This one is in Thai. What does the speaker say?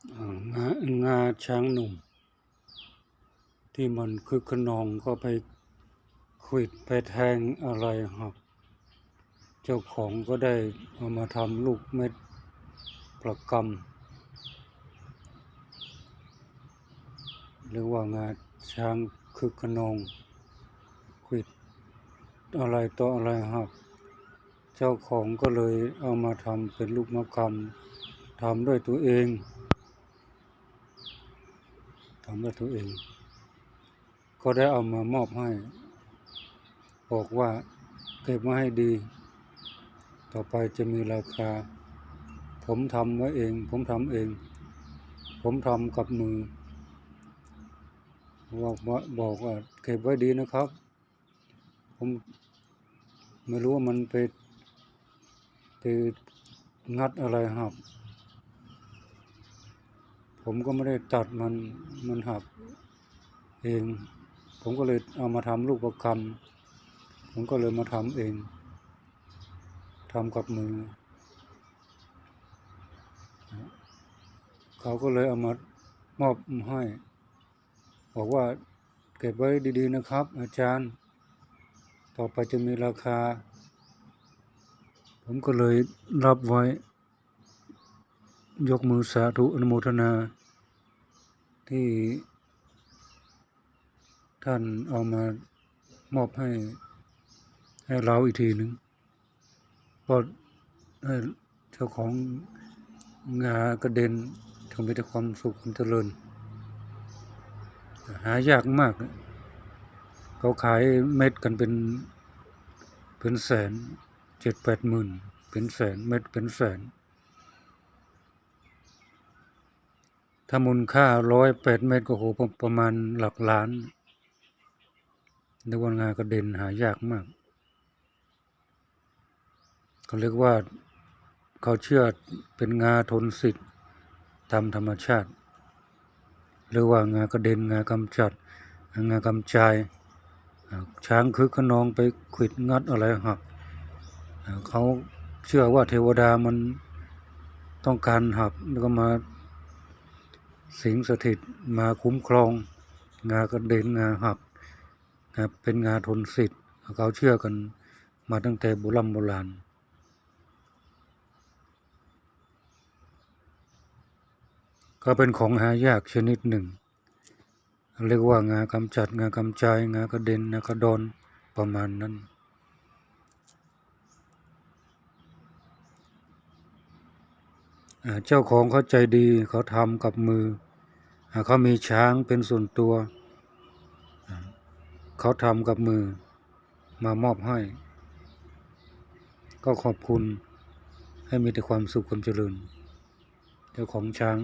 งางาช้างหนุ่ม ที่มันคือขนองก็ไปขวิดไปแทงอะไรหักเจ้าของก็ได้เอามาทำลูกเม็ดประกำหรือว่างาช้างคือขนองขวิดอะไรต่ออะไรหักเจ้าของก็เลยเอามาทำเป็นลูกมะกำทำด้วยตัวเองำด้วยตัวเอง ก็ได้เอามามอบให้ บอกว่าเก็บมาให้ดี ต่อไปจะมีราคา ผมทำไว้เอง ผมทำเอง ผมทำกับมือบอกว่าบอกว่าเก็บไว้ดีนะครับ ผมไม่รู้ว่ามันไปไปงัดอะไรหัก ผมก็ไม่ได้ตัดมันมันหักเอง ผมก็เลยเอามาทำลูกประคำผมก็เลยมาทำเองทำกับมือ เขาก็เลยเอามามอบให้ บอกว่าเก็บไว้ดีๆนะครับ อาจารย์ ต่อไปจะมีราคา ผมก็เลยรับไว้ ยกมือสาธุอนุโมทนา ที่ท่านเอามามอบให้ให้เราอีกทีหนึ่งก็ให้เจ้าของงากระเด็นทำให้แต่ความสุขความเจริญ หายากมาก เขาขายเม็ดกันเป็นเป็นแสนเจ็ดแปดหมื่นเป็นแสนเม็ดเป็นแสน ถ้ามูลค่าร้อยแปดเม็ดก็โหประประมาณหลักล้านนึกว่างากระเด็นหายากมากเขาเรียกว่าเขาเชื่อเป็นงาทนสิทธิ์ตามธรรมชาติ หรือว่างากระเด็นงากำจัด งากำจาย ช้างคือขนองไปขวิดงัดอะไรหักเขาเชื่อว่าเทวดามันต้องการหักแล้วก็มา สิงสถิตมาคุ้มครอง งากระเด็นงาหักนะเป็นงาทนสิทธิ์เขาเชื่อกันมาตั้งแต่โบราณโบราณก็เป็นของหายากชนิดหนึ่ง เรียกว่างากำจัดงากำจายงากระเด็นงากระดอนประมาณนั้น อ่า เจ้าของเขาใจดีเขาทำกับมือ เขามีช้างเป็นส่วนตัว เขาทำกับมือมามอบให้ ก็ขอบคุณให้มีแต่ความสุขความเจริญ เจ้าของช้าง